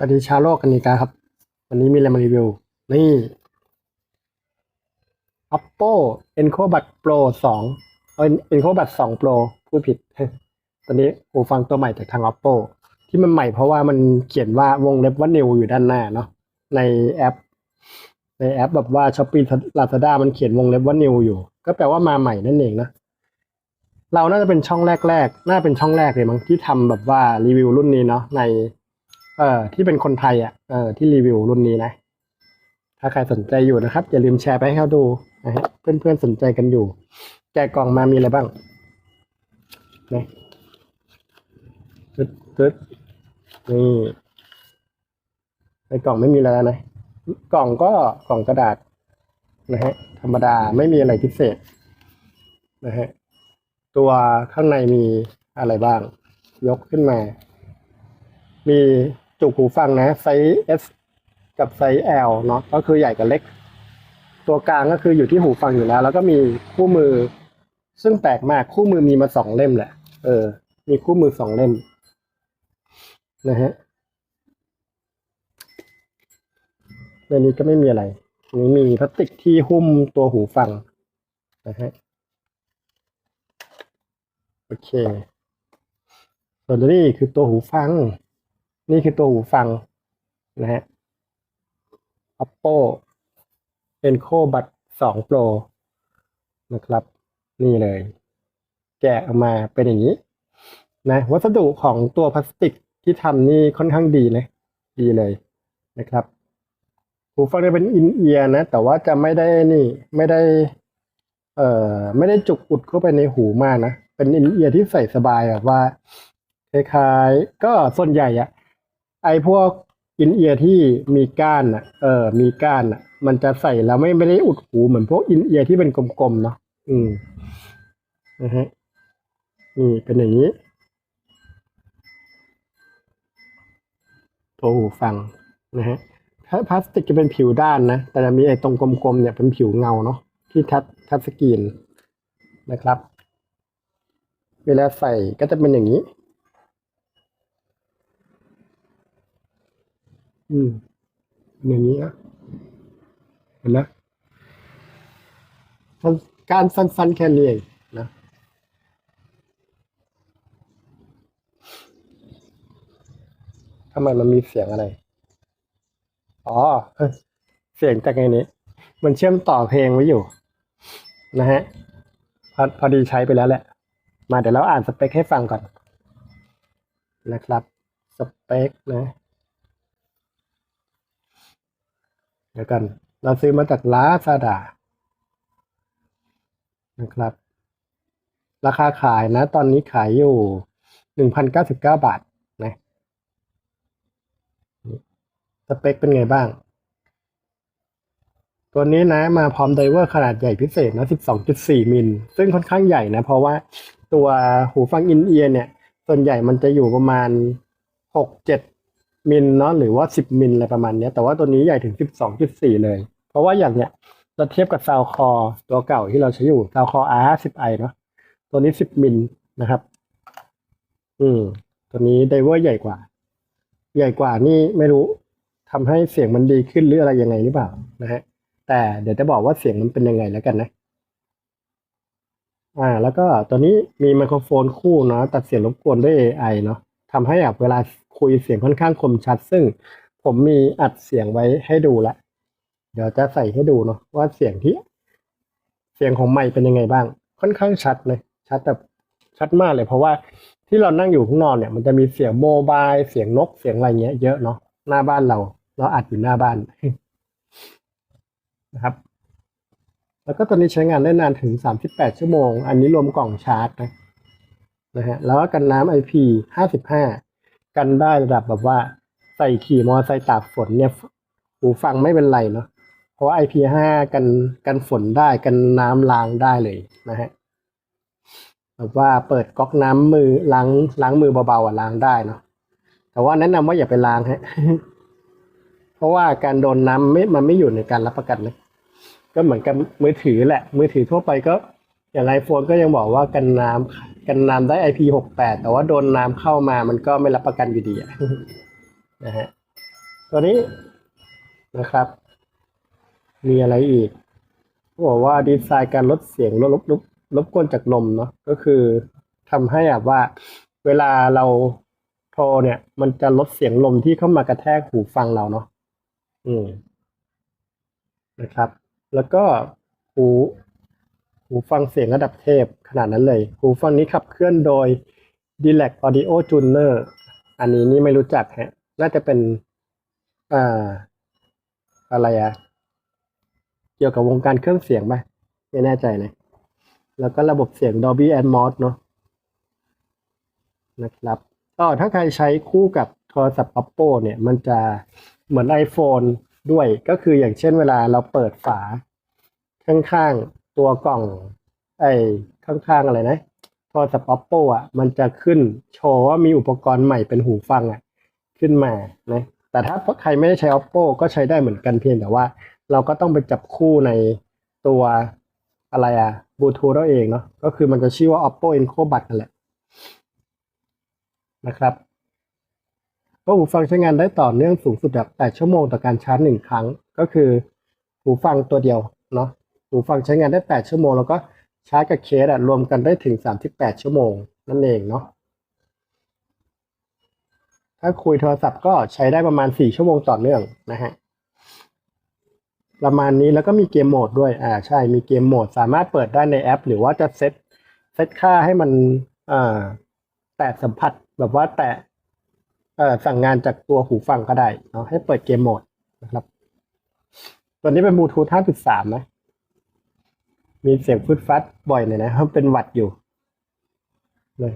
สวัสดีชาวโลกกันอีกแล้วครับ วันนี้มีอะไรมารีวิว นี่ Oppo EncoBud Pro 2เอ้ย EncoBud 2 Pro พูดผิด ตอนนี้หูฟังตัวใหม่จากทาง Oppo ที่มันใหม่เพราะว่ามันเขียนว่าวงเล็บว่า new อยู่ด้านหน้าเนาะในแอป ในแอปแบบว่า Shopee Lazada มันเขียนวงเล็บว่า new อยู่ ก็แปลว่ามาใหม่นั่นเองนะ เราน่าจะเป็นช่องแรกๆ น่าเป็นช่องแรกเลยมั้งที่ทำแบบว่ารีวิวรุ่นนี้เนาะใน เอ่อที่เป็นคนไทยอะเอ่อที่รีวิวรุ่นนี้นะ ถ้าใครสนใจอยู่นะครับ อย่าลืมแชร์ไปให้เขาดูนะฮะเพื่อนๆสนใจกันอยู่ แกะกล่องมามีอะไรบ้างนะตึ๊ดตึ๊ดนี่ในกล่องไม่มีอะไรแล้วนะ กล่องก็กล่องกระดาษนะฮะธรรมดาไม่มีอะไรพิเศษนะฮะตัวข้างในมีอะไรบ้าง ยกขึ้นมา มี จุกหูฟังนะไซส์ S กับไซส์ L เนาะก็คือใหญ่กับเล็ก ตัวกลางก็คืออยู่ที่หูฟังอยู่แล้ว แล้วก็มีคู่มือ ซึ่งแปลกมากคู่มือมีมาสองเล่มแหละ เออ มีคู่มือสองเล่มนะฮะในนี้ก็ไม่มีอะไรนี้มีพลาสติกที่หุ้มตัวหูฟังนะฮะโอเคส่วนตัวนี้คือตัวหูฟัง นี่คือตัวหูฟังนะฮะ Oppo Enco Bud 2 Pro นะครับ นี่เลย แกะออกมาเป็นอย่างนี้ นะ วัสดุของตัวพลาสติกที่ทำนี่ค่อนข้างดีเลยดีเลยนะครับหูฟังจะเป็นอินเอียร์นะ แต่ว่าจะไม่ได้นี่ไม่ได้ เอ่อไม่ได้จุกอุดเข้าไปในหูมากนะ เป็นอินเอียร์ที่ใส่สบายแบบว่าคล้ายๆ ก็ส่วนใหญ่อะ ไอ้พวกอินเอียร์ที่มีก้านอะ เออ มีก้านอะ มันจะใส่แล้วไม่ไม่ได้อุดหูเหมือนพวกอินเอียร์ที่เป็นกลมๆเนาะอืมนะฮะนี่เป็นอย่างนี้ตัวหูฟังนะฮะถ้าพลาสติกจะเป็นผิวด้านนะ แต่จะมีไอ้ตรงกลมๆเนี่ยเป็นผิวเงาเนาะที่ทัชทัชสกรีนนะครับ เวลาใส่ก็จะเป็นอย่างนี้ อืมอย่างนี้นะเห็นไหมการสั้นๆแค่นี้เองนะทำไมมันมีเสียงอะไร อ๋อเฮ้ยเสียงจากไงนี้ มันเชื่อมต่อเพลงไว้อยู่ นะฮะ พอพอดีใช้ไปแล้วแหละ มาเดี๋ยวเราอ่านสเปคให้ฟังก่อน นะครับ สเปคนะ เดี๋ยวกัน เราซื้อมาจากลาซาด้านะครับ ราคาขายนะ ตอนนี้ขายอยู่หนึ่งพันเก้าสิบเก้าบาทนะสเปคเป็นไงบ้าง ตัวนี้นะมาพร้อมไดเวอร์ขนาดใหญ่พิเศษนะ12.4มิล ซึ่งค่อนข้างใหญ่นะ เพราะว่าตัวหูฟังอินเอียร์เนี่ย ส่วนใหญ่มันจะอยู่ประมาณ6-7 มิลเนาะหรือว่า 10 มิลอะไรประมาณเนี้ยแต่ว่าตัวนี้ใหญ่ถึง 12.4 เลย เพราะว่าอย่างเนี้ยเราเทียบกับซาวคอตัวเก่าที่เราใช้อยู่ซาวคอ R50i เนาะตัวนี้ 10 มิลนะครับ อืม ตัวนี้ไดเวอร์ใหญ่กว่า ใหญ่กว่านี่ไม่รู้ทำให้เสียงมันดีขึ้นหรืออะไรยังไงหรือเปล่านะฮะแต่เดี๋ยวจะบอกว่าเสียงมันเป็นยังไงแล้วกันนะอ่า แล้วก็ตัวนี้มีไมโครโฟนคู่เนาะตัดเสียงรบกวนด้วย AI เนาะ ทำให้แบบเวลาคุยเสียงค่อนข้างคมชัด ซึ่งผมมีอัดเสียงไว้ให้ดูละเดี๋ยวจะใส่ให้ดูเนาะว่าเสียงที่ เสียงของไมค์เป็นยังไงบ้าง ค่อนข้างชัดเลย ชัดแบบชัดมากเลย เพราะว่าที่เรานั่งอยู่ข้างนอกเนี่ยมันจะมีเสียงโมบายเสียงนกเสียงอะไรเงี้ยเยอะเนาะหน้าบ้านเรา เราอัดอยู่หน้าบ้านนะครับ แล้วก็ตัวนี้ใช้งานได้นานถึง 38 ชั่วโมง อันนี้รวมกล่องชาร์จนะ นะฮะแล้วก็กันน้ำ IP 55 กันได้ระดับแบบว่าใส่ขี่มอเตอร์ไซค์ตากฝนเนี่ยหูฟังไม่เป็นไรเนาะเพราะว่า IP5 กันกันฝนได้กันน้ำล้างได้เลยนะฮะแบบว่าเปิดก๊อกน้ำมือล้างล้างมือเบาๆอะล้างได้เนาะแต่ว่าแนะนำว่าอย่าไปล้างฮะเพราะว่าการโดนน้ำไม่มันไม่อยู่ในการรับประกันนะก็เหมือนกับมือถือแหละ มือถือทั่วไปก็อย่างไอโฟนก็ยังบอกว่ากันน้ำ กันน้ำได้ IP68 แต่ว่าโดนน้ำเข้ามามันก็ไม่รับประกันอยู่ดีนะฮะตัวนี้นะครับ มีอะไรอีกเขาบอกว่าดีไซน์การลดเสียงลดลบลบรบกวนจากลมเนาะก็คือทำให้แบบว่าเวลาเราโทรเนี่ย มันจะลดเสียงลมที่เข้ามากระแทกหูฟังเราเนาะอืมนะครับ แล้วก็หู หูฟังเสียงระดับเทพขนาดนั้นเลย หูฟังนี้ขับเคลื่อนโดย d e l a c Audio Tuner อันนี้นี่ไม่รู้จักฮะ น่าจะเป็นอ่าอะไรอะเกี่ยวกับวงการเครื่องเสียงไหมไม่แน่ใจนะแล้วก็ระบบเสียง Dolby Atmos เนอะนะครับก็ถ้าใครใช้คู่กับโทรศัพท์ Oppo เนี่ย มันจะเหมือน iPhone ด้วยก็คืออย่างเช่นเวลาเราเปิดฝาข้างๆ ตัวกล่อง ไอ้ข้างๆอะไรนะโทรศัพท์ Oppo อะ มันจะขึ้นโชว์ว่ามีอุปกรณ์ใหม่เป็นหูฟังอะ ขึ้นมานะแต่ถ้าใครไม่ได้ใช้ Oppo ก็ใช้ได้เหมือนกันเพียงแต่ว่า เราก็ต้องไปจับคู่ในตัวอะไรอะบลูทูธเราเองเนาะก็คือมันจะชื่อว่า Oppo Enco Bud นั่นแหละนะครับก็หูฟังใช้งานได้ต่อเนื่องสูงสุดแบบ8ชั่วโมงต่อการชาร์จหนึ่งครั้ง ก็คือหูฟังตัวเดียวเนาะ หูฟังใช้งานได้ 8 ชั่วโมง แล้วก็ชาร์จกับเคสอะรวมกันได้ถึง 38 ชั่วโมง นั่นเองเนาะถ้าคุยโทรศัพท์ก็ใช้ได้ประมาณ 4 ชั่วโมงต่อเนื่องนะฮะประมาณนี้แล้วก็มีเกมโหมดด้วย อ่าใช่ มีเกมโหมดสามารถเปิดได้ในแอป หรือว่าจะเซตเซตค่าให้มันอ่าแตะสัมผัสแบบว่าแตะเอ่อสั่งงานจากตัวหูฟังก็ได้เนาะให้เปิดเกมโหมดนะครับ ตัวนี้เป็นบลูทูธ5.3 นะ มีเสียงฟึดฟัดบ่อยหน่อยนะครับเป็นหวัดอยู่เลย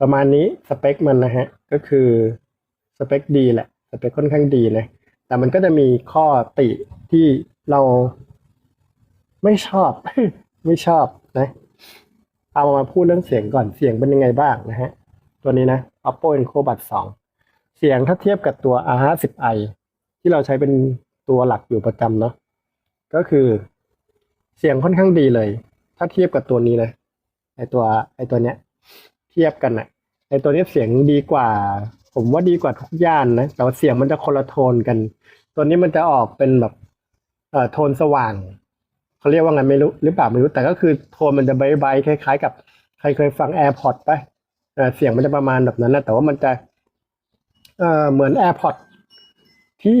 ประมาณนี้สเปคมันนะฮะ ก็คือสเปคดีแหละสเปคค่อนข้างดีนะแต่มันก็จะมีข้อติที่เราไม่ชอบ ไม่ชอบนะ เอามาพูดเรื่องเสียงก่อนเสียงเป็นยังไงบ้างนะฮะ ตัวนี้นะ Oppo Enco Bud 2เสียงถ้าเทียบกับตัว R50i ที่เราใช้เป็นตัวหลักอยู่ประจำเนาะก็คือ เสียงค่อนข้างดีเลย ถ้าเทียบกับตัวนี้นะไอตัวไอตัวเนี้ย เทียบกันอนะไอตัวนี้เสียงดีกว่า ผมว่าดีกว่าทุกย่านนะแต่ว่าเสียงมันจะคนละโทนกัน ตัวนี้มันจะออกเป็นแบบเอ่อโทนสว่างเขาเรียกว่าไงไม่รู้หรือเปล่าไม่รู้แต่ก็คือโทนมันจะใบๆคล้ายๆ กับใครเคยฟัง AirPods ปะเออเสียงมันจะประมาณแบบนั้นนะแต่ว่ามันจะเอ่อเหมือน AirPods ที่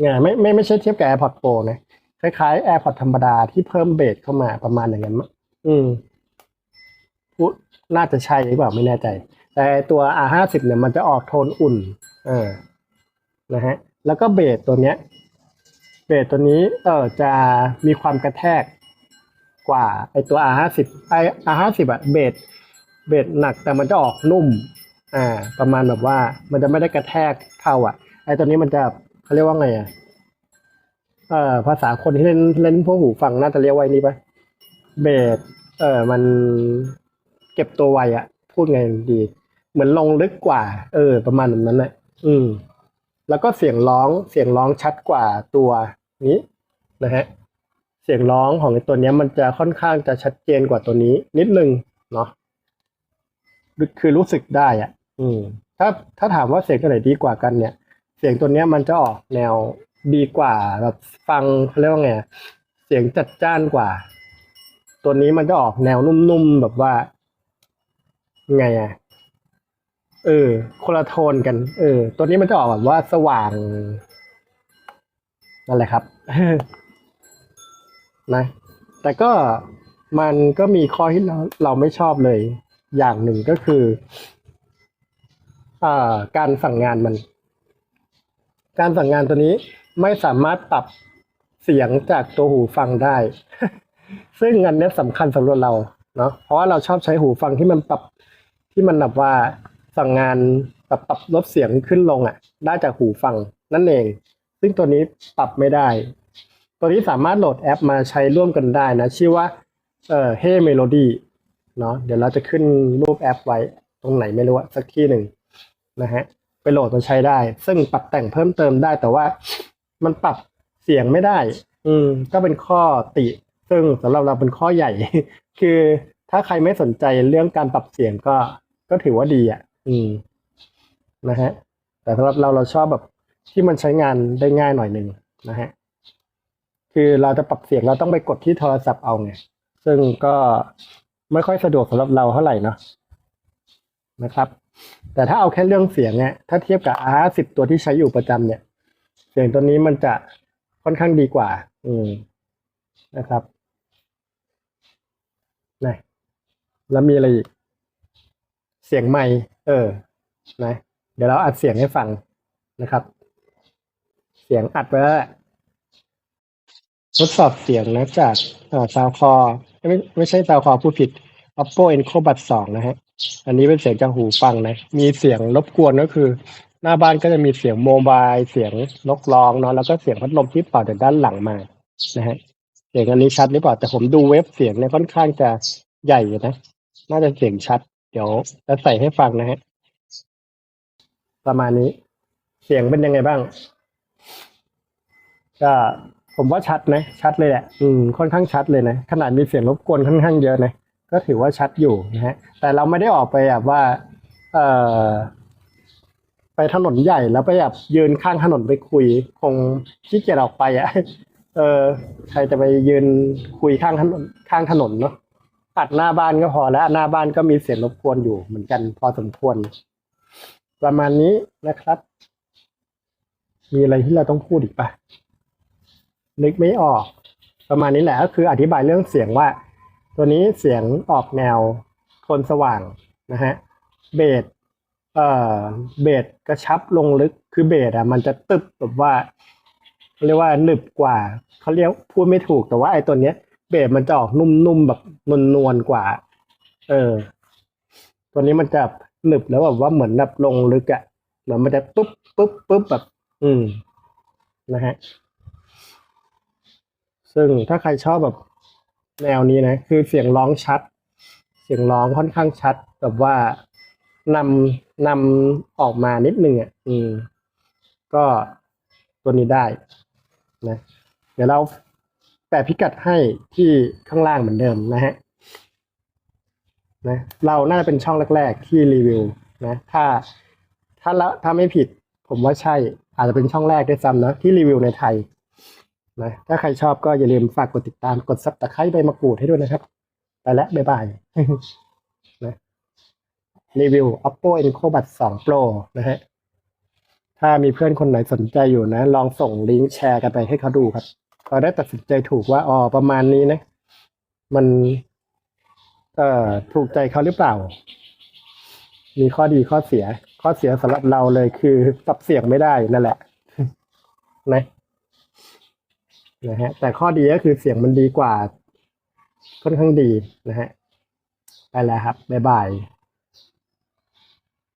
ไงไม่ไม่ไม่ใช่เทียบกับ AirPods Pro นะ คล้ายๆ AirPods ธรรมดาที่เพิ่มเบสเข้ามาประมาณอย่างนั้นมั้งอืมพูดน่าจะใช่หรือเปล่าไม่แน่ใจ แต่ตัว R50 เนี่ยมันจะออกโทนอุ่นเออนะฮะ แล้วก็เบสตัวเนี้ย เบสตัวนี้ เออจะมีความกระแทกกว่าไอตัว R50 ไอ R50 อะเบสเบสหนักแต่มันจะออกนุ่ม อ่า ประมาณแบบว่า มันจะไม่ได้กระแทกเท่าอะไอตัวนี้มันจะเขาเรียกว่าไงอะ เออภาษาคนที่เล่นเล่นพวกหูฟังน่าจะเรียกว่าไอ้นี้ปะเบสเออมันเก็บตัวไวอะพูดไงดี เหมือนลงลึกกว่า เออ ประมาณนั้นแหละอืม แล้วก็เสียงร้องเสียงร้องชัดกว่าตัวนี้นะฮะเสียงร้องของตัวนี้มันจะค่อนข้างจะชัดเจนกว่าตัวนี้ นิดนึงเนาะคือรู้สึกได้อะ อืม ถ้าถ้าถามว่าเสียงตัวไหนดีกว่ากันเนี่ย เสียงตัวนี้มันจะออกแนว ดีกว่าแบบฟังเขาเรียกว่าไงเสียงจัดจ้านกว่า ตัวนี้มันจะออกแนวนุ่มๆแบบว่า ไงอะเออคนละโทนกัน เออ ตัวนี้มันจะออกแบบว่าสว่างนั่นแหละครับนะแต่ก็มันก็มีข้อที่เราเราไม่ชอบเลย อย่างหนึ่งก็คืออ่าการสั่งงานมัน การสั่งงานตัวนี้ ไม่สามารถปรับเสียงจากตัวหูฟังได้ ซึ่งอันนี้สำคัญสำหรับเราเนาะเพราะว่าเราชอบใช้หูฟังที่มันปรับที่มันแบบว่าสั่งงานปรับปรับลดเสียงขึ้นลงอะ ได้จากหูฟังนั่นเอง ซึ่งตัวนี้ปรับไม่ได้ ตัวนี้สามารถโหลดแอปมาใช้ร่วมกันได้นะ ชื่อว่าเอ่อ Hey Melody เนาะเดี๋ยวเราจะขึ้นรูปแอปไว้ตรงไหนไม่รู้สักที่หนึ่งนะฮะไปโหลดมาใช้ได้ ซึ่งปรับแต่งเพิ่มเติมได้แต่ว่า มันปรับเสียงไม่ได้ อืม ก็เป็นข้อติ ซึ่งสำหรับเราเป็นข้อใหญ่ คือถ้าใครไม่สนใจเรื่องการปรับเสียงก็ ก็ถือว่าดีอะ อืม นะฮะ แต่สำหรับเราเราชอบแบบที่มันใช้งานได้ง่ายหน่อยหนึ่งนะฮะ คือเราจะปรับเสียงเราต้องไปกดที่โทรศัพท์เอาไง ซึ่งก็ไม่ค่อยสะดวกสำหรับเราเท่าไหร่เนาะ นะครับ แต่ถ้าเอาแค่เรื่องเสียงเนี่ย ถ้าเทียบกับ R สิบตัวที่ใช้อยู่ประจำเนี่ย เสียงตัวนี้มันจะค่อนข้างดีกว่า อืมนะครับนะแล้วมีอะไรอีก เสียงไมค์เออ นะ เดี๋ยวเราอัดเสียงให้ฟังนะครับ เสียงอัดไว้แล้วแหละทดสอบเสียงนะจากอ่าซาวคอไม่ไม่ใช่ซาวคอผู้ผิด Oppo Enco Bud 2นะฮะ อันนี้เป็นเสียงจากหูฟังนะ มีเสียงรบกวนก็คือ หน้าบ้านก็จะมีเสียงโมบายเสียงนกร้องเนาะแล้วก็เสียงพัดลมที่เป่าจากด้านหลังมานะฮะเสียงอันนี้ชัดหรือเปล่าแต่ผมดูเว็บเสียงเนี่ยค่อนข้างจะใหญ่นะ น่าจะเสียงชัด เดี๋ยวจะใส่ให้ฟังนะฮะประมาณนี้ เสียงเป็นยังไงบ้าง ก็ผมว่าชัดนะ ชัดเลยแหละ อืม ค่อนข้างชัดเลยนะขนาดมีเสียงรบกวนค่อนข้างเยอะนะก็ถือว่าชัดอยู่นะฮะ แต่เราไม่ได้ออกไปแบบว่า เอ่อ ไปถนนใหญ่แล้วไปแบบยืนข้างถนนไปคุย คงขี้เกียจออกไปอะเออใครจะไปยืนคุยข้างถนนข้างถนนเนาะอัดหน้าบ้านก็พอแล้วหน้าบ้านก็มีเสียงรบกวนอยู่เหมือนกันพอสมควร ประมาณนี้นะครับ มีอะไรที่เราต้องพูดอีกปะนึกไม่ออก ประมาณนี้แหละก็คืออธิบายเรื่องเสียงว่า ตัวนี้เสียงออกแนวโทนสว่างนะฮะเบส เอ่อเบสกระชับลงลึกคือเบสอะ มันจะตึบแบบว่าเรียกว่าหนึบกว่าเขาเรียกพูดไม่ถูกแต่ว่าไอ้ตัวเนี้ย เบสมันจะออกนุ่มๆแบบนวลๆกว่า เออ ตัวนี้มันจะหนึบแล้วแบบว่าเหมือนแบบลงลึกอะเหมือนมันจะปุ๊บปุ๊บปุ๊บแบบ อืมนะฮะซึ่งถ้าใครชอบแบบแนวนี้นะ คือเสียงร้องชัด เสียงร้องค่อนข้างชัด แบบว่านำ นำออกมานิดนึงอะอืมก็ตัวนี้ได้นะเดี๋ยวเราแปะพิกัดให้ที่ข้างล่างเหมือนเดิมนะฮะนะเราน่าจะเป็นช่องแรก ๆ ที่รีวิวนะถ้าถ้าละถ้าไม่ผิด ผมว่าใช่อาจจะเป็นช่องแรกด้วยซ้ำนะที่รีวิวในไทยนะถ้าใครชอบก็อย่าลืมฝากกดติดตามกดซับตะไคร้ใบมะกรูดให้ด้วยนะครับ ไปแล้วบ๊ายบาย รีวิว Oppo Enco Bud 2 Pro นะฮะ ถ้ามีเพื่อนคนไหนสนใจอยู่นะ ลองส่งลิงก์แชร์กันไปให้เขาดูครับเขาได้ตัดสินใจถูกว่าอ๋อประมาณนี้นะ มัน เอ่อ ถูกใจเขาหรือเปล่า มีข้อดีข้อเสีย ข้อเสียสำหรับเราเลยคือปรับเสียงไม่ได้นั่นแหละ นะนะฮะแต่ข้อดีก็คือเสียงมันดีกว่า ค่อนข้างดีนะฮะ ไปแล้วครับ บ๊ายบาย